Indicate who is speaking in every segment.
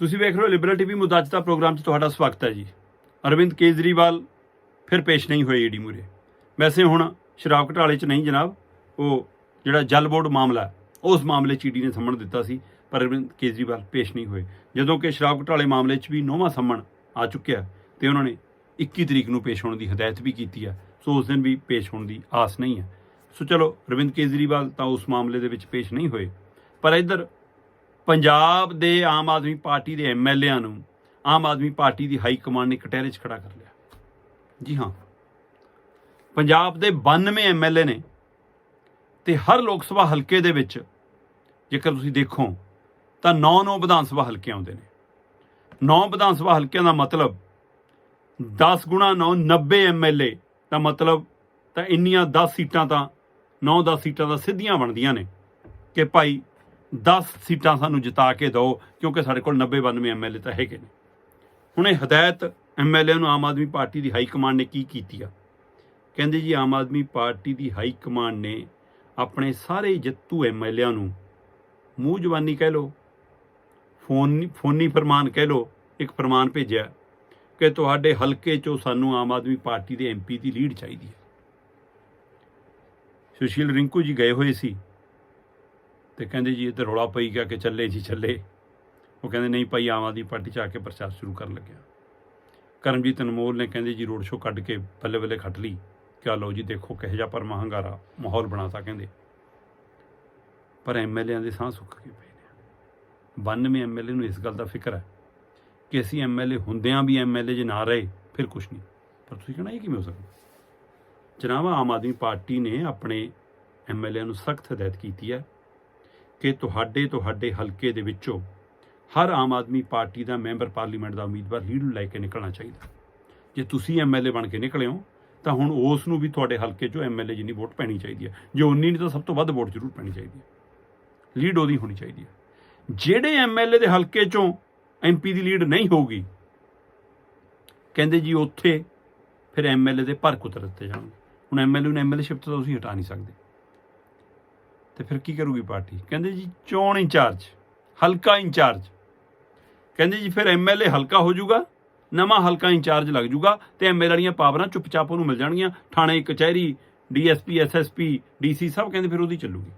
Speaker 1: ਤੁਸੀਂ ਵੇਖ ਰਹੇ ਹੋ ਲਿਬਰਲ ਟੀਵੀ ਮੁੱਦਾ ਅੱਜ ਦਾ ਪ੍ਰੋਗਰਾਮ 'ਚ ਤੁਹਾਡਾ ਸਵਾਗਤ ਹੈ ਜੀ। ਅਰਵਿੰਦ ਕੇਜਰੀਵਾਲ ਫਿਰ ਪੇਸ਼ ਨਹੀਂ ਹੋਏ ਈਡੀ ਮੂਰੇ ਵੈਸੇ ਹੁਣ ਸ਼ਰਾਬ ਘਟਾਲੇ 'ਚ ਨਹੀਂ ਜਨਾਬ, ਉਹ ਜਿਹੜਾ ਜਲ ਬੋਰਡ ਮਾਮਲਾ ਉਸ ਮਾਮਲੇ 'ਚ ਈਡੀ ਨੇ ਸੰਮਣ ਦਿੱਤਾ ਸੀ, ਪਰ ਅਰਵਿੰਦ ਕੇਜਰੀਵਾਲ ਪੇਸ਼ ਨਹੀਂ ਹੋਏ। ਜਦੋਂ ਕਿ ਸ਼ਰਾਬ ਘਟਾਲੇ ਮਾਮਲੇ 'ਚ ਵੀ ਨੌਵਾਂ ਸੰਮਣ ਆ ਚੁੱਕਿਆ ਤੇ ਉਹਨਾਂ ਨੇ 21 ਤਰੀਕ ਨੂੰ ਪੇਸ਼ ਹੋਣ ਦੀ ਹਦਾਇਤ ਵੀ ਕੀਤੀ ਹੈ, ਸੋ ਉਸ ਦਿਨ ਵੀ ਪੇਸ਼ ਹੋਣ ਦੀ ਆਸ ਨਹੀਂ ਹੈ। ਸੋ ਚਲੋ, ਅਰਵਿੰਦ ਕੇਜਰੀਵਾਲ ਤਾਂ ਉਸ ਮਾਮਲੇ ਦੇ ਵਿੱਚ ਪੇਸ਼ ਨਹੀਂ ਹੋਏ। ਪਰ ਇੱਧਰ ਪੰਜਾਬ ਦੇ ਆਮ ਆਦਮੀ ਪਾਰਟੀ ਦੇ ਐਮਐਲਏਆਂ ਨੂੰ ਆਮ ਆਦਮੀ ਪਾਰਟੀ ਦੀ ਹਾਈ ਕਮਾਂਡ ਨੇ ਕਟਹਿਰੇ 'ਚ ਖੜਾ ਕਰ ਲਿਆ। ਜੀ ਹਾਂ। ਪੰਜਾਬ ਦੇ 92 ਐਮਐਲਏ ਨੇ ਤੇ ਹਰ ਲੋਕ ਸਭਾ ਹਲਕੇ ਦੇ ਵਿੱਚ ਜੇਕਰ ਤੁਸੀਂ ਦੇਖੋ ਤਾਂ 9-9 ਵਿਧਾਨ ਸਭਾ ਹਲਕੇ ਆਉਂਦੇ ਨੇ। 9 ਵਿਧਾਨ ਸਭਾ ਹਲਕਿਆਂ ਦਾ ਮਤਲਬ 10 ਗੁਣਾ 9 90 ਐਮਐਲਏ ਦਾ ਮਤਲਬ ਤਾਂ ਇੰਨੀਆਂ 10 ਸੀਟਾਂ ਤਾਂ 9-10 ਸੀਟਾਂ ਤਾਂ ਸਿੱਧੀਆਂ ਬਣਦੀਆਂ ਨੇ ਕਿ ਭਾਈ 10 ਸੀਟਾਂ ਸਾਨੂੰ ਜਿਤਾ ਕੇ ਦਿਓ, ਕਿਉਂਕਿ ਸਾਡੇ ਕੋਲ 90 92 ਐਮਐਲਏ ਤਾਂ ਹੈਗੇ ਨੇ। ਹੁਣ ਇਹ ਹਦਾਇਤ ਐਮਐਲਏ ਨੂੰ ਆਮ ਆਦਮੀ ਪਾਰਟੀ ਦੀ ਹਾਈ ਕਮਾਂਡ ਨੇ ਕੀ ਕੀਤੀ ਆ? ਕਹਿੰਦੇ ਜੀ, ਆਮ ਆਦਮੀ ਪਾਰਟੀ ਦੀ ਹਾਈ ਕਮਾਂਡ ਨੇ ਆਪਣੇ ਸਾਰੇ ਜੱਤੂ ਐਮਐਲਏਆਂ ਨੂੰ ਮੂੰਹ ਜ਼ਬਾਨੀ ਕਹਿ ਲੋ ਫੋਨ, ਫੋਨੀ ਫਰਮਾਨ ਕਹਿ ਲੋ ਇੱਕ ਫਰਮਾਨ ਭੇਜਿਆ ਕਿ ਤੁਹਾਡੇ ਹਲਕੇ 'ਚੋਂ ਸਾਨੂੰ ਆਮ ਆਦਮੀ ਪਾਰਟੀ ਦੇ ਐਮਪੀ ਦੀ ਲੀਡ ਚਾਹੀਦੀ ਹੈ। ਸੁਸ਼ੀਲ ਰਿੰਕੂ ਜੀ ਗਏ ਹੋਏ ਸੀ। ਤੇ ਕਹਿੰਦੇ ਜੀ ਇਹ ਤੇ ਰੌਲਾ ਪਈ ਗਿਆ ਕਿ ਚੱਲੇ ਜੀ ਚੱਲੇ। ਉਹ ਕਹਿੰਦੇ, ਨਹੀਂ ਭਾਈ, ਆਮ ਆਦਮੀ ਪਾਰਟੀ ਚ ਆ ਕੇ ਪ੍ਰਚਾਰ ਸ਼ੁਰੂ ਕਰਨ ਲੱਗਿਆ। ਕਰਮਜੀਤ ਅਨਮੋਲ ਨੇ ਕਹਿੰਦੇ, ਜੀ, ਰੋਡ ਸ਼ੋਅ ਕੱਢ ਕੇ ਬੱਲੇ ਬੱਲੇ ਖੱਟ ਲਈ। ਕਿਆ ਲਓ ਜੀ, ਦੇਖੋ ਕਿਹੋ ਜਿਹਾ ਪਰਮਾ ਹੰਗਾਰਾ ਮਾਹੌਲ ਬਣਾਤਾ, ਕਹਿੰਦੇ। ਪਰ ਐਮਐਲਏਆਂ ਦੇ ਸਾਹ ਸੁੱਕ ਗਏ ਪਏ ਨੇ। 92 ਐਮਐਲਏ ਨੂੰ ਇਸ ਗੱਲ ਦਾ ਫਿਕਰ ਹੈ ਕਿ ਅਸੀਂ ਐਮਐਲਏ ਹੁੰਦਿਆਂ ਵੀ ਐਮਐਲਏ ਜੇ ਨਾ ਰਹੇ, ਫਿਰ ਕੁਝ ਨਹੀਂ। ਪਰ ਤੁਸੀਂ ਕਹਿਣਾ, ਇਹ ਕਿਵੇਂ ਹੋ ਸਕਦਾ? ਜਨਾਬ, ਆਮ ਆਦਮੀ ਪਾਰਟੀ ਨੇ ਆਪਣੇ ਐਮਐਲਏ ਨੂੰ ਸਖਤ ਹਦਾਇਤ ਕੀਤੀ ਹੈ ਕਿ ਤੁਹਾਡੇ ਤੁਹਾਡੇ ਹਲਕੇ ਦੇ ਵਿੱਚੋਂ ਹਰ ਆਮ ਆਦਮੀ ਪਾਰਟੀ ਦਾ ਮੈਂਬਰ ਪਾਰਲੀਮੈਂਟ ਦਾ ਉਮੀਦਵਾਰ ਲੀਡ ਨੂੰ ਲੈ ਕੇ ਨਿਕਲਣਾ ਚਾਹੀਦਾ। ਜੇ ਤੁਸੀਂ ਐਮਐਲਏ ਬਣ ਕੇ ਨਿਕਲੇ ਹੋ, ਤਾਂ ਹੁਣ ਉਸ ਨੂੰ ਵੀ ਤੁਹਾਡੇ ਹਲਕੇ 'ਚੋਂ ਐਮਐਲਏ ਜਿੰਨੀ ਵੋਟ ਪੈਣੀ ਚਾਹੀਦੀ ਹੈ। ਜੇ ਉਨੀ ਨਹੀਂ ਤਾਂ ਸਭ ਤੋਂ ਵੱਧ ਵੋਟ ਜ਼ਰੂਰ ਪੈਣੀ ਚਾਹੀਦੀ ਹੈ। ਲੀਡ ਉਹਦੀ ਹੋਣੀ ਚਾਹੀਦੀ ਹੈ। ਜਿਹੜੇ ਐਮਐਲਏ ਦੇ ਹਲਕੇ 'ਚੋਂ ਐਮਪੀ ਦੀ ਲੀਡ ਨਹੀਂ ਹੋਊਗੀ, ਕਹਿੰਦੇ ਜੀ ਉੱਥੇ ਫਿਰ ਐਮਐਲਏ ਦੇ ਭਰ ਕੁਤਰ ਦਿੱਤੇ ਜਾਣਗੇ। ਹੁਣ ਐਮਐਲਏ ਨੂੰ ਐਮਐਲਏ ਸ਼ਿਫਟ ਤੋਂ ਤੁਸੀਂ ਹਟਾ ਨਹੀਂ ਸਕਦੇ। ਤੇ ਫਿਰ ਕੀ ਕਰੂਗੀ ਪਾਰਟੀ? ਕਹਿੰਦੇ ਜੀ ਚੋਣ ਇੰਚਾਰਜ, ਹਲਕਾ ਇੰਚਾਰਜ। ਕਹਿੰਦੇ ਜੀ ਫਿਰ ਐਮਐਲਏ ਹਲਕਾ ਹੋ ਜਾਊਗਾ, ਨਵਾਂ ਹਲਕਾ ਇੰਚਾਰਜ ਲੱਗ ਜਾਊਗਾ ਤੇ ਐਮਐਲਏ ਵਾਲੀਆਂ ਪਾਵਰਾਂ ਚੁੱਪਚਾਪ ਉਹਨੂੰ ਮਿਲ ਜਾਣਗੀਆਂ। ਥਾਣੇ, ਕਚਹਿਰੀ ਡੀਐਸਪੀ ਐਸਐਸਪੀ ਡੀਸੀ ਸਭ ਕਹਿੰਦੇ ਫਿਰ ਉਹਦੀ ਚੱਲੂਗੀ।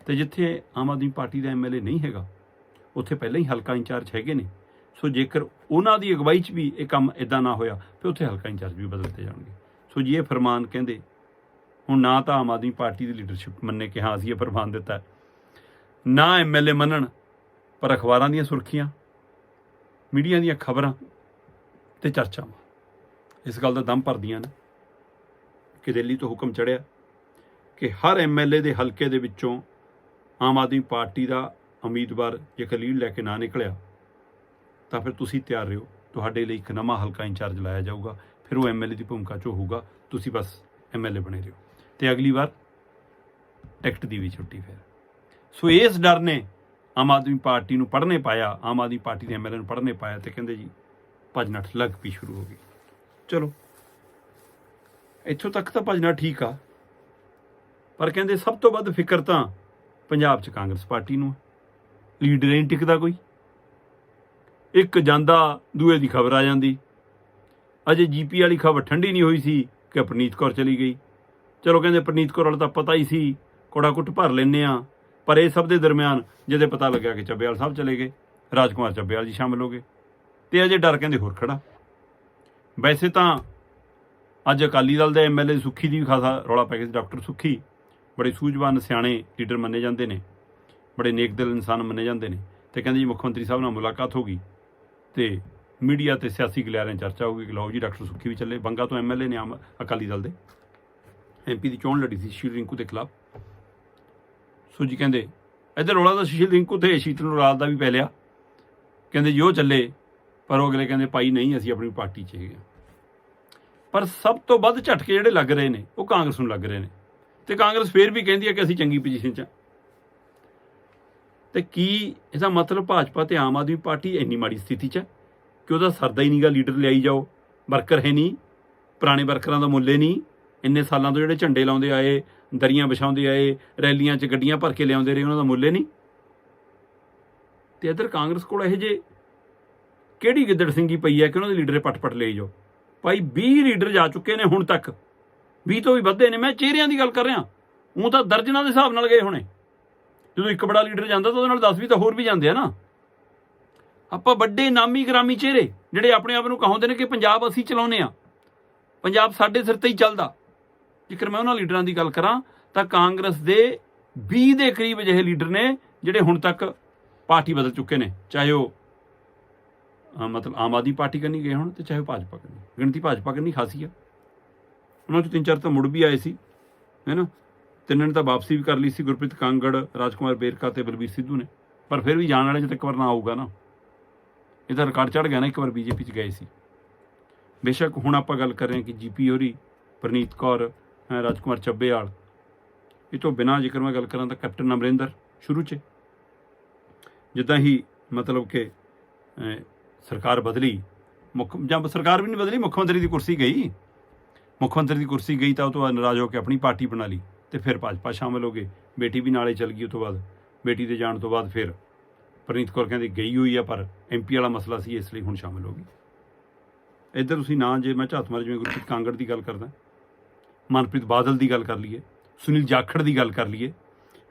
Speaker 1: ਤੇ ਜਿੱਥੇ ਆਮ ਆਦਮੀ ਪਾਰਟੀ ਦਾ ਐਮਐਲਏ ਨਹੀਂ ਹੈਗਾ, ਉੱਥੇ ਪਹਿਲਾਂ ਹੀ ਹਲਕਾ ਇੰਚਾਰਜ ਹੈਗੇ ਨੇ। ਸੋ ਜੇਕਰ ਉਹਨਾਂ ਦੀ ਅਗਵਾਈ 'ਚ ਵੀ ਇਹ ਕੰਮ ਇਦਾਂ ਨਾ ਹੋਇਆ, ਫਿਰ ਉੱਥੇ ਹਲਕਾ ਇੰਚਾਰਜ ਵੀ ਬਦਲਤੇ ਜਾਣਗੇ। ਸੋ ਜੀ ਇਹ ਫਰਮਾਨ ਕਹਿੰਦੇ ਹੁਣ ਨਾ ਤਾਂ ਆਮ ਆਦਮੀ ਪਾਰਟੀ ਦੀ ਲੀਡਰਸ਼ਿਪ ਮੰਨੇ ਕਿ ਹਾਂ ਅਸੀਂ ਇਹ ਪ੍ਰਵਾਨ ਦਿੱਤਾ ਹੈ, ਨਾ ਐਮਐਲਏ ਮੰਨਣ ਪਰ ਅਖਬਾਰਾਂ ਦੀਆਂ ਸੁਰਖੀਆਂ ਮੀਡੀਆ ਦੀਆਂ ਖਬਰਾਂ ਤੇ ਚਰਚਾਵਾਂ। ਇਸ ਗੱਲ ਦਾ ਦਮ ਭਰਦੀਆਂ ਨੇ ਕਿ ਦਿੱਲੀ ਤੋਂ ਹੁਕਮ ਚੜਿਆ ਕਿ ਹਰ ਐਮਐਲਏ ਦੇ ਹਲਕੇ ਦੇ ਵਿੱਚੋਂ ਆਮ ਆਦਮੀ ਪਾਰਟੀ ਦਾ ਉਮੀਦਵਾਰ ਜੇਕਰ ਲੀਡ ਲੈ ਕੇ ਨਾ ਨਿਕਲਿਆ ਤਾਂ ਫਿਰ ਤੁਸੀਂ ਤਿਆਰ ਰਹੋ। ਤੁਹਾਡੇ ਲਈ ਇੱਕ ਨਵਾਂ ਹਲਕਾ ਇੰਚਾਰਜ ਲਾਇਆ ਜਾਊਗਾ ਫਿਰ ਉਹ ਐਮਐਲਏ ਦੀ ਭੂਮਿਕਾ 'ਚ ਹੋਊਗਾ। ਤੁਸੀਂ ਬਸ ਐਮਐਲਏ ਬਣੇ ਰਹੋ। ਤੇ ਅਗਲੀ ਵਾਰ ਟਿਕਟ ਦੀ ਵੀ ਛੁੱਟੀ ਫਿਰ। ਸੋ ਇਸ ਡਰ ਨੇ ਆਮ ਆਦਮੀ ਪਾਰਟੀ ਨੂੰ ਪੜ੍ਹਨੇ ਪਾਇਆ, ਆਮ ਆਦਮੀ ਪਾਰਟੀ ਦੇ ਐਮਐਲਏ ਨੂੰ ਪੜ੍ਹਨੇ ਪਾਇਆ ਤੇ ਕਹਿੰਦੇ ਜੀ ਭੱਜ ਨੱਠ ਲੱਗ ਪਈ ਸ਼ੁਰੂ ਹੋ ਗਈ। ਚਲੋ, ਇੱਥੋਂ ਤੱਕ ਤਾਂ ਭਜਨਾ ਠੀਕ ਆ, ਪਰ ਕਹਿੰਦੇ ਸਭ ਤੋਂ ਵੱਧ ਫਿਕਰ ਤਾਂ ਪੰਜਾਬ 'ਚ ਕਾਂਗਰਸ ਪਾਰਟੀ ਨੂੰ ਲੀਡਰ ਹੀ ਨਹੀਂ ਟਿਕਦਾ ਕੋਈ। ਇੱਕ ਜਾਂਦਾ, ਦੂਏ ਦੀ ਖਬਰ ਆ ਜਾਂਦੀ। ਅਜੇ ਜੀਪੀ ਵਾਲੀ ਖਬਰ ਠੰਡੀ ਨਹੀਂ ਹੋਈ ਸੀ ਕਿ ਪ੍ਰਨੀਤ ਕੌਰ ਚਲੀ ਗਈ। ਚਲੋ ਕਹਿੰਦੇ ਪ੍ਰਨੀਤ ਕੌਰ ਵਾਲਾ ਤਾਂ ਪਤਾ ਹੀ ਸੀ ਕੋੜਾ ਕੁੱਟ ਭਰ ਲੈਨੇ ਆ ਪਰ ਇਹ ਸਭ ਦੇ ਦਰਮਿਆਨ ਜਿਹਦੇ ਪਤਾ ਲੱਗਿਆ ਕਿ ਚੱਬੇਵਾਲ ਸਾਹਿਬ ਚਲੇ ਗਏ, ਰਾਜਕੁਮਾਰ ਚੱਬੇਵਾਲ ਜੀ ਸ਼ਾਮਲ ਹੋ ਗਏ। ਤੇ ਅਜੇ ਡਰ ਕਹਿੰਦੇ ਹੋਰ ਖੜਾ। ਵੈਸੇ ਤਾਂ ਅੱਜ ਅਕਾਲੀ ਦਲ ਦੇ ਐਮਐਲਏ ਸੁੱਖੀ ਦੀ ਵੀ ਖਾਸਾ ਰੌਲਾ ਪੈ ਗਿਆ ਡਾਕਟਰ ਸੁੱਖੀ। ਬੜੇ ਸੂਝਵਾਨ ਸਿਆਣੇ ਲੀਡਰ ਮੰਨੇ ਜਾਂਦੇ ਨੇ। ਬੜੇ ਨੇਕ ਦਿਲ ਇਨਸਾਨ ਮੰਨੇ ਜਾਂਦੇ ਨੇ। ਤੇ ਕਹਿੰਦੇ ਜੀ ਮੁੱਖ ਮੰਤਰੀ ਸਾਹਿਬ ਨਾਲ ਮੁਲਾਕਾਤ ਹੋ ਗਈ। ਤੇ ਮੀਡੀਆ ਤੇ ਸਿਆਸੀ ਗਲਿਆਰਿਆਂ ਚਰਚਾ ਹੋ ਗਈ ਕਿ ਲਓ ਜੀ, ਡਾਕਟਰ ਸੁੱਖੀ ਵੀ ਚੱਲੇ, ਬੰਗਾ ਤੋਂ ਐਮਐਲਏ ਨੇ ਆਮ ਅਕਾਲੀ ਦਲ ਦੇ। ਐਮਪੀ ਦੀ ਚੋਣ ਲੜੀ ਸੀ, ਸ਼ੀਲ ਰਿੰਕੂ ਦੇ ਖਿਲਾਫ। ਸੋ ਜੀ ਕਹਿੰਦੇ, ਇੱਧਰ ਰੌਲਾ ਤਾਂ ਸ਼ੀਲ ਰਿੰਕੂ ਤੇ ਸ਼ੀਤਲ ਨੂਰਾਲ ਦਾ ਵੀ ਪੈ ਲਿਆ। ਕਹਿੰਦੇ ਜੀ ਉਹ ਚੱਲੇ, ਪਰ ਉਹ ਅਗਲੇ ਕਹਿੰਦੇ, ਭਾਈ ਨਹੀਂ, ਅਸੀਂ ਆਪਣੀ ਪਾਰਟੀ 'ਚ ਹੈਗੇ ਹਾਂ। ਪਰ ਸਭ ਤੋਂ ਵੱਧ ਝਟਕੇ ਜਿਹੜੇ ਲੱਗ ਰਹੇ ਨੇ, ਉਹ ਕਾਂਗਰਸ ਨੂੰ ਲੱਗ ਰਹੇ ਨੇ। ਤੇ ਕਾਂਗਰਸ ਫੇਰ ਵੀ ਕਹਿੰਦੀ ਹੈ ਕਿ ਅਸੀਂ ਚੰਗੀ ਪੋਜੀਸ਼ਨ 'ਚ ਹਾਂ। ਤੇ ਕੀ ਇਹਦਾ ਮਤਲਬ ਭਾਜਪਾ ਤੇ ਆਮ ਆਦਮੀ ਪਾਰਟੀ ਇੰਨੀ ਮਾੜੀ ਸਥਿਤੀ 'ਚ ਹੈ ਕਿ ਉਹਦਾ ਸਰਦਾ ਹੀ ਨਹੀਂਗਾ ਲੀਡਰ ਲਿਆਈ ਜਾਓ? ਵਰਕਰ ਹੈ ਨਹੀਂ, ਪੁਰਾਣੇ ਵਰਕਰਾਂ ਦਾ ਮੁੱਲੇ ਨਹੀਂ। ਇੰਨੇ ਸਾਲਾਂ ਤੋਂ ਜਿਹੜੇ ਝੰਡੇ ਲਾਉਂਦੇ ਆਏ, ਦਰੀਆਂ ਵਿਛਾਉਂਦੇ ਆਏ, ਰੈਲੀਆਂ 'ਚ ਗੱਡੀਆਂ ਭਰ ਕੇ ਲਿਆਉਂਦੇ ਰਹੇ, ਉਹਨਾਂ ਦਾ ਮੁੱਲ ਨਹੀਂ। ਤੇ ਇੱਧਰ ਕਾਂਗਰਸ ਕੋਲ ਇਹੋ ਜੇ ਕਿਹੜੀ ਗਿੱਦੜ ਸਿੰਘੀ ਪਈ ਹੈ ਕਿ ਉਹਨਾਂ ਦੇ ਲੀਡਰੇ ਪਟ-ਪਟ ਲਈ ਜਾਓ? ਭਾਈ 20 ਲੀਡਰ ਜਾ ਚੁੱਕੇ ਨੇ ਹੁਣ ਤੱਕ। 20 ਤੋਂ ਵੀ ਵੱਧੇ ਨੇ, ਮੈਂ ਚਿਹਰਿਆਂ ਦੀ ਗੱਲ ਕਰ ਰਿਹਾ। ਉਹ ਤਾਂ ਦਰਜਨਾਂ ਦੇ ਹਿਸਾਬ ਨਾਲ ਗਏ ਹੋਣੇ। ਜਦੋਂ ਇੱਕ ਬੜਾ ਲੀਡਰ ਜਾਂਦਾ ਤਾਂ ਉਹਦੇ ਨਾਲ 10 ਵੀ ਤਾਂ ਹੋਰ ਵੀ ਜਾਂਦੇ ਆ ਨਾ। ਆਪਾਂ ਵੱਡੇ ਨਾਮੀ ਗ੍ਰਾਮੀ ਚਿਹਰੇ, ਜਿਹੜੇ ਆਪਣੇ ਆਪ ਨੂੰ ਕਹਾਉਂਦੇ ਨੇ ਕਿ ਪੰਜਾਬ ਅਸੀਂ ਚਲਾਉਨੇ ਆ ਪੰਜਾਬ ਸਾਡੇ ਸਿਰ ਤੇ ਹੀ ਚੱਲਦਾ। ਜੇਕਰ ਮੈਂ ਉਹਨਾਂ ਲੀਡਰਾਂ ਦੀ ਗੱਲ ਕਰਾਂ, ਤਾਂ ਕਾਂਗਰਸ ਦੇ 20 ਦੇ ਕਰੀਬ ਅਜਿਹੇ ਲੀਡਰ ਨੇ ਜਿਹੜੇ ਹੁਣ ਤੱਕ ਪਾਰਟੀ ਬਦਲ ਚੁੱਕੇ ਨੇ। ਚਾਹੇ ਉਹ ਮਤਲਬ ਆਮ ਆਦਮੀ ਪਾਰਟੀ ਕਰਨੀ ਗਏ ਹੁਣ ਤੇ ਚਾਹੇ ਉਹ ਭਾਜਪਾ ਕਰਨੀ। ਗਿਣਤੀ ਭਾਜਪਾ ਕਰਨੀ ਖਾਸੀ ਆ। ਉਹਨਾਂ 'ਚੋਂ ਤਿੰਨ ਚਾਰ ਤਾਂ ਮੁੜ ਵੀ ਆਏ ਸੀ ਹੈਨਾ ਤਿੰਨਾਂ ਨੇ ਤਾਂ ਵਾਪਸੀ ਵੀ ਕਰ ਲਈ ਸੀ, ਗੁਰਪ੍ਰੀਤ ਕਾਂਗੜ, ਰਾਜਕੁਮਾਰ ਬੇਰਕਾ ਤੇ ਬਲਬੀਰ ਸਿੱਧੂ ਨੇ। ਪਰ ਫਿਰ ਵੀ ਜਾਣ ਵਾਲੇ ਜਦ ਇੱਕ ਵਾਰ ਨਾ ਆਊਗਾ ਨਾ ਇਹਦਾ ਰਿਕਾਰਡ ਚੜ ਗਿਆ ਨਾ, ਇੱਕ ਵਾਰ ਬੀਜੇਪੀ ਚ ਗਏ ਸੀ। ਬੇਸ਼ੱਕ ਹੁਣ ਆਪਾਂ ਗੱਲ ਕਰ ਰਹੇ ਹਾਂ ਕਿ ਜੀਪੀ ਹੋਰੀ, ਪ੍ਰਨੀਤ ਕੌਰ ਰਾਜਕੁਮਾਰ ਚੱਬੇਵਾਲ। ਇਹ ਤੋਂ ਬਿਨਾਂ ਜੇਕਰ ਮੈਂ ਗੱਲ ਕਰਾਂ ਤਾਂ ਕੈਪਟਨ ਅਮਰਿੰਦਰ, ਸ਼ੁਰੂ 'ਚ। ਜਿੱਦਾਂ ਹੀ ਮਤਲਬ ਕਿ ਸਰਕਾਰ ਬਦਲੀ, ਮੁੱਖ ਜਾਂ ਸਰਕਾਰ ਵੀ ਨਹੀਂ ਬਦਲੀ, ਮੁੱਖ ਮੰਤਰੀ ਦੀ ਕੁਰਸੀ ਗਈ। ਮੁੱਖ ਮੰਤਰੀ ਦੀ ਕੁਰਸੀ ਗਈ ਤਾਂ ਉਹ ਤੋਂ ਬਾਅਦ ਨਾਰਾਜ਼ ਹੋ ਕੇ ਆਪਣੀ ਪਾਰਟੀ ਬਣਾ ਲਈ ਤੇ ਫਿਰ ਭਾਜਪਾ ਸ਼ਾਮਲ ਹੋ ਗਏ। ਬੇਟੀ ਵੀ ਨਾਲੇ ਚਲ ਗਈ ਉਹ ਤੋਂ ਬਾਅਦ। ਬੇਟੀ ਦੇ ਜਾਣ ਤੋਂ ਬਾਅਦ ਫਿਰ ਪ੍ਰਨੀਤ ਕੌਰ ਕਹਿੰਦੀ ਗਈ ਹੋਈ ਆ, ਪਰ ਐਮਪੀ ਵਾਲਾ ਮਸਲਾ ਸੀ, ਇਸ ਲਈ ਹੁਣ ਸ਼ਾਮਲ ਹੋ ਗਈ। ਇੱਧਰ ਤੁਸੀਂ ਨਾ ਜੇ ਮੈਂ ਝਾਤ ਮਾਰ ਜਿਵੇਂ ਗੁਰਪ੍ਰੀਤ ਕਾਂਗੜ ਦੀ ਗੱਲ ਕਰਦਾ। ਮਨਪ੍ਰੀਤ ਬਾਦਲ ਦੀ ਗੱਲ ਕਰ ਲਈਏ, ਸੁਨੀਲ ਜਾਖੜ ਦੀ ਗੱਲ ਕਰ ਲਈਏ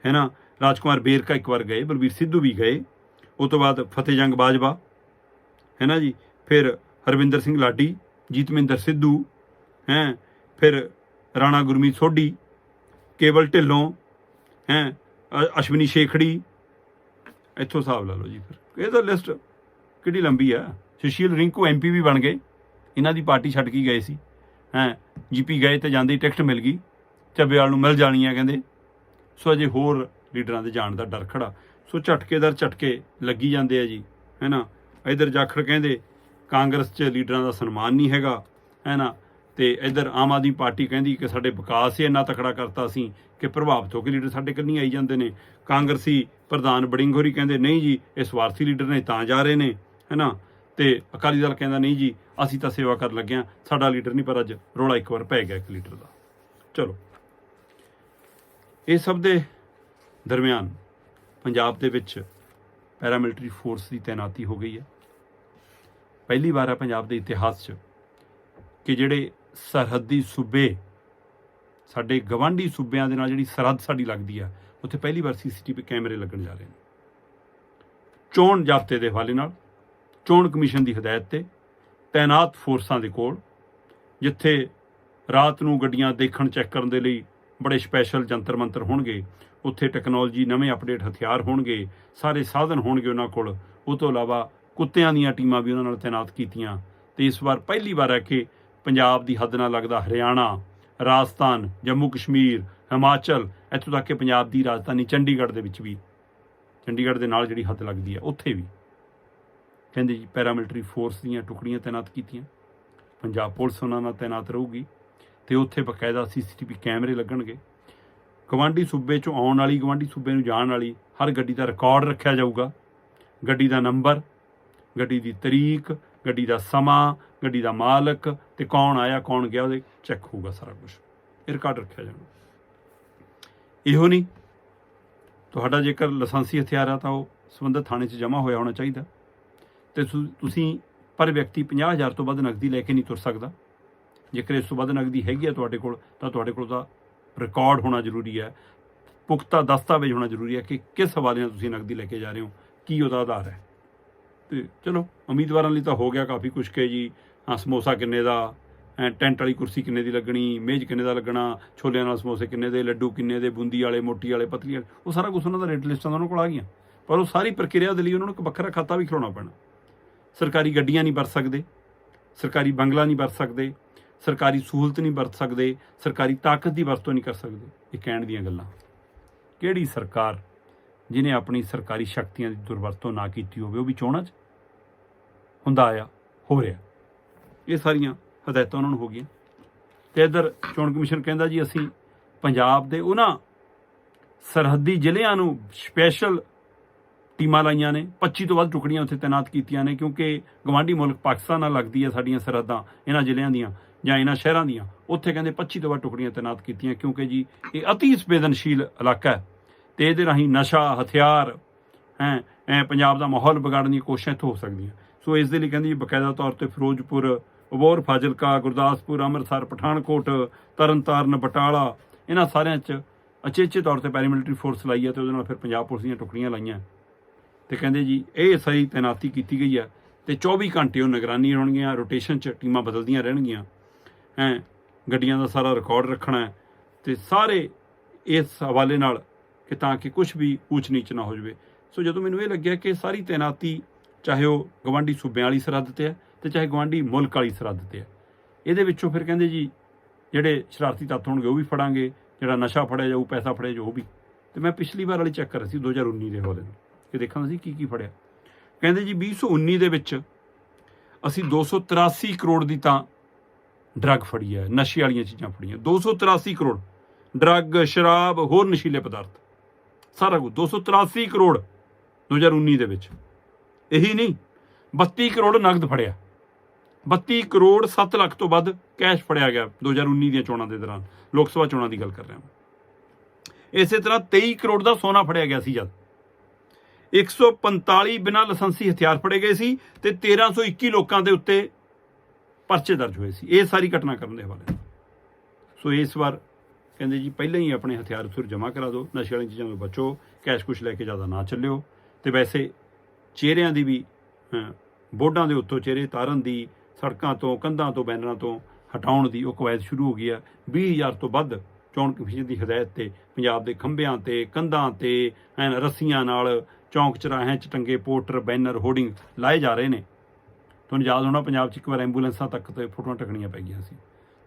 Speaker 1: ਹੈ ਨਾ ਰਾਜਕੁਮਾਰ ਬੇਰਕਾ ਇੱਕ ਵਾਰ ਗਏ, ਬਲਬੀਰ ਸਿੱਧੂ ਵੀ ਗਏ, ਉਹ ਤੋਂ ਬਾਅਦ ਫਤਿਹ ਜੰਗ ਬਾਜਵਾ ਹੈ ਨਾ ਜੀ? ਫਿਰ ਹਰਵਿੰਦਰ ਸਿੰਘ ਲਾਡੀ, ਜੀਤਮਿੰਦਰ ਸਿੱਧੂ, ਹੈ? ਫਿਰ ਰਾਣਾ ਗੁਰਮੀਤ ਸੋਢੀ, ਕੇਵਲ ਢਿੱਲੋਂ, ਹੈ? ਅਸ਼ਵਨੀ ਸ਼ੇਖੜੀ, ਇੱਥੋਂ ਹਿਸਾਬ ਲਾ ਲਓ ਜੀ ਫਿਰ। ਇਹ ਤਾਂ ਲਿਸਟ ਕਿੱਡੀ ਲੰਬੀ ਆ? ਸੁਸ਼ੀਲ ਰਿੰਕੂ ਐਮਪੀ ਵੀ ਬਣ ਗਏ, ਇਹਨਾਂ ਦੀ ਪਾਰਟੀ ਛੱਡ ਕੇ ਗਏ ਸੀ। ਹੈ, ਜੀਪੀ ਗਏ ਤੇ ਜਾਂਦੇ ਟਿਕਟ ਮਿਲ ਗਈ ਚੱਬੇਵਾਲ ਨੂੰ ਮਿਲ ਜਾਣੀ ਆ ਕਹਿੰਦੇ। ਸੋ ਅਜੇ ਹੋਰ ਲੀਡਰਾਂ ਦੇ ਜਾਣ ਦਾ ਡਰ ਖੜਾ। ਸੋ ਝਟਕੇਦਾਰ ਝਟਕੇ ਲੱਗੀ ਜਾਂਦੇ ਆ ਜੀ, ਹੈਨਾ? ਇਧਰ ਜਾਖੜ ਕਹਿੰਦੇ, ਕਾਂਗਰਸ 'ਚ ਲੀਡਰਾਂ ਦਾ ਸਨਮਾਨ ਨਹੀਂ ਹੈਗਾ, ਹੈਨਾ? ਤੇ ਇਧਰ ਆਮ ਆਦਮੀ ਪਾਰਟੀ ਕਹਿੰਦੀ ਕਿ ਸਾਡੇ ਵਿਕਾਸ ਹੀ ਇੰਨਾ ਤਕੜਾ ਕਰਤਾ ਸੀ ਕਿ ਪ੍ਰਭਾਵਿਤ ਹੋ ਕੇ ਲੀਡਰ ਸਾਡੇ ਕੰਨੀ ਆਈ ਜਾਂਦੇ ਨੇ। ਕਾਂਗਰਸੀ ਪ੍ਰਧਾਨ ਬੜਿੰਗ ਹੋਰੀ ਕਹਿੰਦੇ, ਨਹੀਂ ਜੀ, ਇਹ ਸਵਾਰਥੀ ਲੀਡਰ ਨੇ ਤਾਂ ਜਾ ਰਹੇ ਨੇ, ਹੈਨਾ? ਤੇ ਅਕਾਲੀ ਦਲ ਕਹਿੰਦਾ, ਨਹੀਂ ਜੀ, ਅਸੀਂ ਤਾਂ ਸੇਵਾ ਕਰਨ ਲੱਗੇ ਹਾਂ। ਸਾਡਾ ਲੀਡਰ ਨਹੀਂ, ਪਰ ਅੱਜ ਰੋਲਾ ਇੱਕ ਵਾਰ ਪੈ ਗਿਆ ਇੱਕ ਲੀਡਰ ਦਾ। ਚਲੋ। ਇਹ ਸਭ ਦੇ ਦਰਮਿਆਨ ਪੰਜਾਬ ਦੇ ਵਿੱਚ ਪੈਰਾਮਿਲਟਰੀ ਫੋਰਸ ਦੀ ਤਾਇਨਾਤੀ ਹੋ ਗਈ ਹੈ। ਪਹਿਲੀ ਵਾਰ ਹੈ ਪੰਜਾਬ ਦੇ ਇਤਿਹਾਸ 'ਚ ਕਿ ਜਿਹੜੇ ਸਰਹੱਦੀ ਸੂਬੇ, ਸਾਡੇ ਗਵਾਂਢੀ ਸੂਬਿਆਂ ਦੇ ਨਾਲ ਜਿਹੜੀ ਸਰਹੱਦ ਸਾਡੀ ਲੱਗਦੀ ਆ, ਉੱਥੇ ਪਹਿਲੀ ਵਾਰ ਸੀਸੀਟੀਵੀ ਕੈਮਰੇ ਲੱਗਣ ਜਾ ਰਹੇ ਨੇ। ਚੋਣ ਜ਼ਾਬਤੇ ਦੇ ਹਵਾਲੇ ਨਾਲ ਚੋਣ ਕਮਿਸ਼ਨ ਦੀ ਹਦਾਇਤ ਤੇ ਤਾਇਨਾਤ ਫੋਰਸਾਂ ਦੇ ਕੋਲ, ਜਿੱਥੇ ਰਾਤ ਨੂੰ ਗੱਡੀਆਂ ਦੇਖਣ ਚੈੱਕ ਕਰਨ ਦੇ ਲਈ ਬੜੇ ਸਪੈਸ਼ਲ ਜੰਤਰ ਮੰਤਰ ਹੋਣਗੇ, ਉੱਥੇ ਟੈਕਨੋਲੋਜੀ ਨਵੇਂ ਅਪਡੇਟ ਹਥਿਆਰ ਹੋਣਗੇ, ਸਾਰੇ ਸਾਧਨ ਹੋਣਗੇ ਉਹਨਾਂ ਕੋਲ, ਉਹ ਤੋਂ ਇਲਾਵਾ ਕੁੱਤਿਆਂ ਦੀਆਂ ਟੀਮਾਂ ਵੀ ਉਹਨਾਂ ਨਾਲ ਤਾਇਨਾਤ ਕੀਤੀਆਂ। ਤੇ ਇਸ ਵਾਰ ਪਹਿਲੀ ਵਾਰ ਹੈ ਕਿ ਪੰਜਾਬ ਦੀ ਹੱਦ ਨਾਲ ਲੱਗਦਾ ਹਰਿਆਣਾ, ਰਾਜਸਥਾਨ, ਜੰਮੂ ਕਸ਼ਮੀਰ, ਹਿਮਾਚਲ, ਇੱਥੋਂ ਤੱਕ ਕਿ ਪੰਜਾਬ ਦੀ ਰਾਜਧਾਨੀ ਚੰਡੀਗੜ੍ਹ ਦੇ ਵਿੱਚ ਵੀ, ਚੰਡੀਗੜ੍ਹ ਦੇ ਨਾਲ ਜਿਹੜੀ ਹੱਦ ਲੱਗਦੀ ਹੈ ਉੱਥੇ ਵੀ। ਕਹਿੰਦੇ ਜੀ, ਪੈਰਾਮਿਲਟਰੀ ਫੋਰਸ ਦੀਆਂ ਟੁਕੜੀਆਂ ਤਾਇਨਾਤ ਕੀਤੀਆਂ। ਪੰਜਾਬ ਪੁਲਿਸ ਉਹਨਾਂ ਨਾਲ ਤਾਇਨਾਤ ਰਹੂਗੀ ਤੇ ਉੱਥੇ ਬਕਾਇਦਾ ਸੀਸੀਟੀਵੀ ਕੈਮਰੇ ਲੱਗਣਗੇ। ਗਵਾਂਢੀ ਸੂਬੇ ਚੋਂ ਆਉਣ ਵਾਲੀ, ਗਵਾਂਢੀ ਸੂਬੇ ਨੂੰ ਜਾਣ ਵਾਲੀ ਹਰ ਗੱਡੀ ਦਾ ਰਿਕਾਰਡ ਰੱਖਿਆ ਜਾਊਗਾ। ਗੱਡੀ ਦਾ ਨੰਬਰ, ਗੱਡੀ ਦੀ ਤਰੀਕ, ਗੱਡੀ ਦਾ ਸਮਾਂ, ਗੱਡੀ ਦਾ ਮਾਲਕ ਤੇ ਕੌਣ ਆਇਆ, ਕੌਣ ਗਿਆ, ਉਹਦੇ ਚੈੱਕ ਹੋਊਗਾ ਸਾਰਾ ਕੁਝ ਇਹ ਰਿਕਾਰਡ ਰੱਖਿਆ ਜਾਣਾ ਇਹੋ ਨਹੀਂ, ਤੁਹਾਡਾ ਜੇਕਰ ਲਾਇਸੈਂਸੀ ਹਥਿਆਰ ਆ ਤਾਂ ਉਹ ਸੰਬੰਧਿਤ ਥਾਣੇ 'ਚ ਜਮ੍ਹਾਂ ਹੋਇਆ ਹੋਣਾ ਚਾਹੀਦਾ। ਤੇ ਤੁ- ਤੁਸੀਂ ਪਰ ਵਿਅਕਤੀ 50000 ਤੋਂ ਵੱਧ ਨਕਦੀ ਲੈ ਕੇ ਨਹੀਂ ਤੁਰ ਸਕਦਾ। ਜੇਕਰ ਇਸ ਤੋਂ ਵੱਧ ਨਕਦੀ ਹੈਗੀ ਆ ਤੁਹਾਡੇ ਕੋਲ, ਤਾਂ ਤੁਹਾਡੇ ਕੋਲ ਦਾ ਰਿਕਾਰਡ ਹੋਣਾ ਜ਼ਰੂਰੀ ਹੈ। ਪੁਖਤਾ ਦਸਤਾਵੇਜ਼ ਹੋਣਾ ਜ਼ਰੂਰੀ ਹੈ ਕਿ ਕਿਸ ਹਵਾਲੇ ਨਾਲ ਤੁਸੀਂ ਨਕਦੀ ਲੈ ਕੇ ਜਾ ਰਹੇ ਹੋ, ਕੀ ਉਹਦਾ ਆਧਾਰ ਹੈ। ਤੇ ਚਲੋ, ਉਮੀਦਵਾਰਾਂ ਲਈ ਤਾਂ ਹੋ ਗਿਆ ਕਾਫੀ ਕੁਛ ਕਿ ਜੀ, ਹਾਂ, ਸਮੋਸਾ ਕਿੰਨੇ ਦਾ ਟੈਂਟ ਵਾਲੀ ਕੁਰਸੀ ਕਿੰਨੇ ਦੀ ਲੱਗਣੀ, ਮੇਜ਼ ਕਿੰਨੇ ਦਾ ਲੱਗਣਾ, ਛੋਲਿਆਂ ਨਾਲ ਸਮੋਸੇ ਕਿੰਨੇ ਦੇ, ਲੱਡੂ ਕਿੰਨੇ ਦੇ, ਬੂੰਦੀ ਵਾਲੇ, ਮੋਟੀ ਵਾਲੇ, ਪਤਲੀ ਵਾਲੇ, ਉਹ ਸਾਰਾ ਕੁਝ ਉਹਨਾਂ ਦਾ ਰੇਟ ਲਿਸਟਾਂ ਉਹਨਾਂ ਕੋਲ ਆ ਗਈਆਂ। ਪਰ ਉਹ ਸਾਰੀ ਪ੍ਰਕਿਰਿਆ ਦੇ ਲਈ ਉਹਨਾਂ ਨੂੰ ਇੱਕ ਵੱਖਰਾ ਖਾਤਾ ਵੀ ਖਿਲਾਉਣਾ ਪੈਣਾ। ਸਰਕਾਰੀ ਗੱਡੀਆਂ ਨਹੀਂ ਵਰਤ ਸਕਦੇ, ਸਰਕਾਰੀ ਬੰਗਲਾ ਨਹੀਂ ਵਰਤ ਸਕਦੇ, ਸਰਕਾਰੀ ਸਹੂਲਤ ਨਹੀਂ ਵਰਤ ਸਕਦੇ, ਸਰਕਾਰੀ ਤਾਕਤ ਦੀ ਵਰਤੋਂ ਨਹੀਂ ਕਰ ਸਕਦੇ। ਇਹ ਕਹਿਣ ਦੀਆਂ ਗੱਲਾਂ। ਕਿਹੜੀ ਸਰਕਾਰ ਜਿਨੇ ਆਪਣੀ ਸਰਕਾਰੀ ਸ਼ਕਤੀਆਂ ਦੀ ਦੁਰਵਰਤੋਂ ਨਾ ਕੀਤੀ ਹੋਵੇ, ਉਹ ਵੀ ਚੋਣਾਂ 'ਚ ਹੁੰਦਾ ਆ ਹੋ ਰਿਹਾ। ਇਹ ਸਾਰੀਆਂ ਹਦਾਇਤਾਂ ਉਹਨਾਂ ਨੂੰ ਹੋ ਗਈਆਂ। ਤੇ ਇਧਰ ਚੋਣ ਕਮਿਸ਼ਨ ਕਹਿੰਦਾ ਜੀ, ਅਸੀਂ ਪੰਜਾਬ ਦੇ ਉਹਨਾਂ ਸਰਹੱਦੀ ਜ਼ਿਲ੍ਹਿਆਂ ਨੂੰ ਸਪੈਸ਼ਲ ਟੀਮਾਂ ਲਾਈਆਂ ਨੇ। 25 ਤੋਂ ਵੱਧ ਟੁਕੜੀਆਂ ਉੱਥੇ ਤਾਇਨਾਤ ਕੀਤੀਆਂ ਨੇ ਕਿਉਂਕਿ ਗਵਾਂਢੀ ਮੁਲਕ ਪਾਕਿਸਤਾਨ ਨਾਲ ਲੱਗਦੀ ਹੈ ਸਾਡੀਆਂ ਸਰਹੱਦਾਂ, ਇਹਨਾਂ ਜ਼ਿਲ੍ਹਿਆਂ ਦੀਆਂ ਜਾਂ ਇਹਨਾਂ ਸ਼ਹਿਰਾਂ ਦੀਆਂ। ਉੱਥੇ ਕਹਿੰਦੇ 25 ਤੋਂ ਵੱਧ ਟੁਕੜੀਆਂ ਤਾਇਨਾਤ ਕੀਤੀਆਂ ਕਿਉਂਕਿ ਜੀ ਇਹ ਅਤੀ ਸੰਵੇਦਨਸ਼ੀਲ ਇਲਾਕਾ ਹੈ ਤੇ ਇਹਦੇ ਰਾਹੀਂ ਨਸ਼ਾ, ਹਥਿਆਰ, ਹੈ ਪੰਜਾਬ ਦਾ ਮਾਹੌਲ ਵਿਗਾੜਨ ਦੀਆਂ ਕੋਸ਼ਿਸ਼ਾਂ ਇੱਥੋਂ ਹੋ ਸਕਦੀਆਂ। ਸੋ ਇਸ ਦੇ ਲਈ ਕਹਿੰਦੀ ਜੀ ਬਕਾਇਦਾ ਤੌਰ ਤੇ ਫਿਰੋਜ਼ਪੁਰ, ਅਬੋਹਰ, ਫਾਜ਼ਿਲਕਾ, ਗੁਰਦਾਸਪੁਰ, ਅੰਮ੍ਰਿਤਸਰ, ਪਠਾਨਕੋਟ, ਤਰਨਤਾਰਨ, ਬਟਾਲਾ, ਇਹਨਾਂ ਸਾਰਿਆਂ 'ਚ ਅਚੇਚੇ ਤੌਰ ਤੇ ਪੈਰਾਮਿਲਟਰੀ ਫੋਰਸ ਲਾਈ ਹੈ ਤੇ ਉਹਦੇ ਨਾਲ ਫਿਰ ਪੰਜਾਬ ਪੁਲਿਸ ਦੀਆਂ ਟੁਕੜੀਆਂ ਲਾਈਆਂ। ਤੇ ਕਹਿੰਦੇ ਜੀ, ਇਹ ਸਹੀ ਤੈਨਾਤੀ ਕੀਤੀ ਗਈ ਆ ਤੇ 24 ਘੰਟੇ ਉਹ ਨਿਗਰਾਨੀ ਹੋਣਗੀਆਂ ਰੋਟੇਸ਼ਨ 'ਚ ਟੀਮਾਂ ਬਦਲਦੀਆਂ ਰਹਿਣਗੀਆਂ। ਹੈ, ਗੱਡੀਆਂ ਦਾ ਸਾਰਾ ਰਿਕਾਰਡ ਰੱਖਣਾ ਹੈ ਤੇ ਸਾਰੇ ਇਸ ਹਵਾਲੇ ਨਾਲ ਕਿ ਤਾਂ ਕਿ ਕੁਝ ਵੀ ਊਚ ਨੀਚ ਨਾ ਹੋ ਜਾਵੇ। ਸੋ ਜਦੋਂ ਮੈਨੂੰ ਇਹ ਲੱਗਿਆ ਕਿ ਸਾਰੀ ਤੈਨਾਤੀ ਚਾਹੇ ਉਹ ਗਵਾਂਢੀ ਸੂਬਿਆਂ ਵਾਲੀ ਸਰਹੱਦ ਤੇ ਹੈ ਤੇ ਚਾਹੇ ਗਵਾਂਢੀ ਮੁਲਕ ਵਾਲੀ ਸਰਹੱਦ ਤੇ ਹੈ, ਇਹਦੇ ਵਿੱਚੋਂ ਫਿਰ ਕਹਿੰਦੇ ਜੀ, ਜਿਹੜੇ ਸ਼ਰਾਰਤੀ ਤੱਤ ਹੋਣਗੇ ਉਹ ਵੀ ਫੜਾਂਗੇ, ਜਿਹੜਾ ਨਸ਼ਾ ਫੜਿਆ ਜਾਊ, ਪੈਸਾ ਫੜਿਆ ਜਾਊ, ਉਹ ਵੀ। ਤੇ ਮੈਂ ਪਿਛਲੀ ਵਾਰ ਵਾਲੀ ਚੈੱਕ ਕਰ ਰਹੀ ਸੀ 2019 ਦੇ ਹਵਾਲੇ ਨੂੰ ਕਿ ਦੇਖਣਾ ਸੀ ਕੀ ਕੀ ਫੜਿਆ। ਕਹਿੰਦੇ ਜੀ 2019 ਦੇ ਵਿੱਚ ਅਸੀਂ 283 ਕਰੋੜ ਦੀ ਤਾਂ ਡਰੱਗ ਫੜੀ ਹੈ, ਨਸ਼ੇ ਵਾਲੀਆਂ ਚੀਜ਼ਾਂ ਫੜੀਆਂ। 283 ਕਰੋੜ, ਡਰੱਗ, ਸ਼ਰਾਬ, ਹੋਰ ਨਸ਼ੀਲੇ ਪਦਾਰਥ। ਸਾਰਾ ਕੁਝ 283 ਕਰੋੜ 2019 ਦੇ ਵਿੱਚ। ਇਹੀ ਨਹੀਂ 32 ਕਰੋੜ ਨਗਦ ਫੜਿਆ। 32 ਕਰੋੜ 7 ਲੱਖ ਤੋਂ ਵੱਧ ਕੈਸ਼ ਫੜਿਆ ਗਿਆ 2019 ਦੀਆਂ ਚੋਣਾਂ ਦੇ ਦੌਰਾਨ। ਲੋਕ ਸਭਾ ਚੋਣਾਂ ਦੀ ਗੱਲ ਕਰ ਰਿਹਾ ਹਾਂ। ਇਸੇ ਤਰ੍ਹਾਂ 23 ਕਰੋੜ ਦਾ ਸੋਨਾ ਫੜਿਆ ਗਿਆ ਸੀ ਜਦ। 145 ਬਿਨਾਂ ਲਾਇਸੈਂਸੀ ਹਥਿਆਰ ਫੜੇ ਗਏ ਸੀ ਤੇ 1321 ਲੋਕਾਂ ਦੇ ਉੱਤੇ ਪਰਚੇ ਦਰਜ ਹੋਏ ਸੀ। ਇਹ ਸਾਰੀ ਘਟਨਾ ਕਰਨ ਦੇ ਹਵਾਲੇ ਸੋ ਇਸ ਵਾਰ ਕਹਿੰਦੇ ਜੀ, ਪਹਿਲਾਂ ਹੀ ਆਪਣੇ ਹਥਿਆਰ ਫਿਰ ਜਮ੍ਹਾਂ ਕਰਾ ਦਿਓ, ਨਸ਼ੇ ਵਾਲੀਆਂ ਚੀਜ਼ਾਂ ਤੋਂ ਬਚੋ, ਕੈਸ਼ ਕੁਛ ਲੈ ਕੇ ਜ਼ਿਆਦਾ ਨਾ ਚੱਲਿਓ। ਤੇ ਵੈਸੇ ਚਿਹਰਿਆਂ ਦੀ ਵੀ ਬੋਰਡਾਂ ਦੇ ਉੱਤੋਂ ਚਿਹਰੇ ਤਾਰਨ ਦੀ, ਸੜਕਾਂ ਤੋਂ, ਕੰਧਾਂ ਤੋਂ, ਬੈਨਰਾਂ ਤੋਂ ਹਟਾਉਣ ਦੀ ਉਹ ਕਵਾਇਦ ਸ਼ੁਰੂ ਹੋ ਗਈ ਹੈ 20000 ਤੋਂ ਵੱਧ ਚੋਣ ਕਮਿਸ਼ਨ ਦੀ ਹਦਾਇਤ ਤੇ ਪੰਜਾਬ ਦੇ ਖੰਭਿਆਂ ਤੇ, ਕੰਧਾਂ ਤੇ, ਐਨ ਰੱਸੀਆਂ ਨਾਲ ਚੌਂਕ ਚਰਾਹਿਆਂ 'ਚ ਟੰਗੇ ਪੋਸਟਰ, ਬੈਨਰ, ਹੋਰਡਿੰਗ ਲਾਏ ਜਾ ਰਹੇ ਨੇ। ਤੁਹਾਨੂੰ ਯਾਦ ਹੋਣਾ ਪੰਜਾਬ 'ਚ ਇੱਕ ਵਾਰ ਐਂਬੂਲੈਂਸਾਂ ਤੱਕ ਤੇ ਫੋਟੋਆਂ ਟਕਣੀਆਂ ਪੈ ਗਈਆਂ ਸੀ।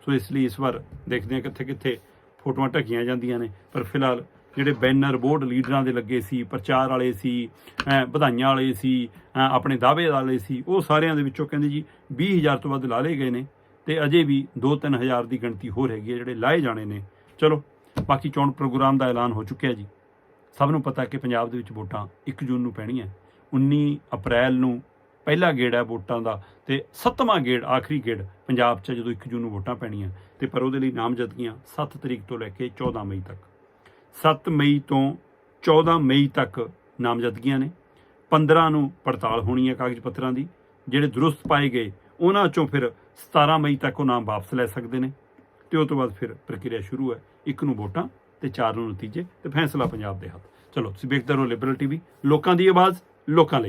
Speaker 1: ਸੋ ਇਸ ਲਈ ਇਸ ਵਾਰ ਦੇਖਦੇ ਹਾਂ ਕਿੱਥੇ ਕਿੱਥੇ ਫੋਟੋਆਂ ਢਕੀਆਂ ਜਾਂਦੀਆਂ ਨੇ। ਪਰ ਫਿਲਹਾਲ ਜਿਹੜੇ ਬੈਨਰ, ਬੋਰਡ ਲੀਡਰਾਂ ਦੇ ਲੱਗੇ ਸੀ, ਪ੍ਰਚਾਰ ਵਾਲੇ ਸੀ, ਐਂ ਵਧਾਈਆਂ ਵਾਲੇ ਸੀ ਆਪਣੇ ਦਾਅਵੇ ਵਾਲੇ ਸੀ, ਉਹ ਸਾਰਿਆਂ ਦੇ ਵਿੱਚੋਂ ਕਹਿੰਦੇ ਜੀ 20000 ਤੋਂ ਵੱਧ ਲਾ ਲਏ ਗਏ ਨੇ ਤੇ ਅਜੇ ਵੀ 2-3000 ਦੀ ਗਿਣਤੀ ਹੋਰ ਹੈਗੀ ਹੈ, ਜਿਹੜੇ ਲਾਏ ਜਾਣੇ ਨੇ। ਚਲੋ, ਬਾਕੀ ਚੋਣ ਪ੍ਰੋਗਰਾਮ ਦਾ ਐਲਾਨ ਹੋ ਚੁੱਕਿਆ ਜੀ। ਸਭ ਨੂੰ ਪਤਾ ਕਿ ਪੰਜਾਬ ਦੇ ਵਿੱਚ ਵੋਟਾਂ 1 ਜੂਨ ਨੂੰ ਪੈਣੀਆਂ। 19 ਅਪ੍ਰੈਲ ਨੂੰ ਪਹਿਲਾ ਗੇੜ ਹੈ ਵੋਟਾਂ ਦਾ ਤੇ ਸੱਤਵਾਂ ਗੇੜ, ਆਖਰੀ ਗੇੜ ਪੰਜਾਬ 'ਚ ਜਦੋਂ 1 ਜੂਨ ਨੂੰ ਵੋਟਾਂ ਪੈਣੀਆਂ ਤੇ ਪਰ ਉਹਦੇ ਲਈ ਨਾਮਜ਼ਦਗੀਆਂ 7 ਤਰੀਕ ਤੋਂ ਲੈ ਕੇ 14 ਮਈ ਤੱਕ। 7 ਮਈ ਤੋਂ 14 ਮਈ ਤੱਕ ਨਾਮਜ਼ਦਗੀਆਂ ਨੇ। 15 ਨੂੰ ਪੜਤਾਲ ਹੋਣੀ ਹੈ ਕਾਗਜ਼ ਪੱਤਰਾਂ ਦੀ। ਜਿਹੜੇ ਦਰੁਸਤ ਪਾਏ ਗਏ ਉਹਨਾਂ ਚੋਂ ਫਿਰ 17 ਮਈ ਤੱਕ ਉਹ ਨਾਮ ਵਾਪਸ ਲੈ ਸਕਦੇ ਨੇ ਤੇ ਉਸ ਤੋਂ ਬਾਅਦ ਫਿਰ ਪ੍ਰਕਿਰਿਆ ਸ਼ੁਰੂ ਹੈ। ਇੱਕ ਨੂੰ ਵੋਟਾਂ ਤੇ ਚਾਰ ਨੂੰ ਨਤੀਜੇ ਤੇ ਫੈਸਲਾ ਪੰਜਾਬ ਦੇ ਹੱਥ। ਚਲੋ, ਤੁਸੀਂ ਵੇਖਦੇ ਰਹੋ ਲਿਬਰਲ ਟੀਵੀ ਲੋਕਾਂ ਦੀ ਆਵਾਜ਼, ਲੋਕਾਂ ਲਈ।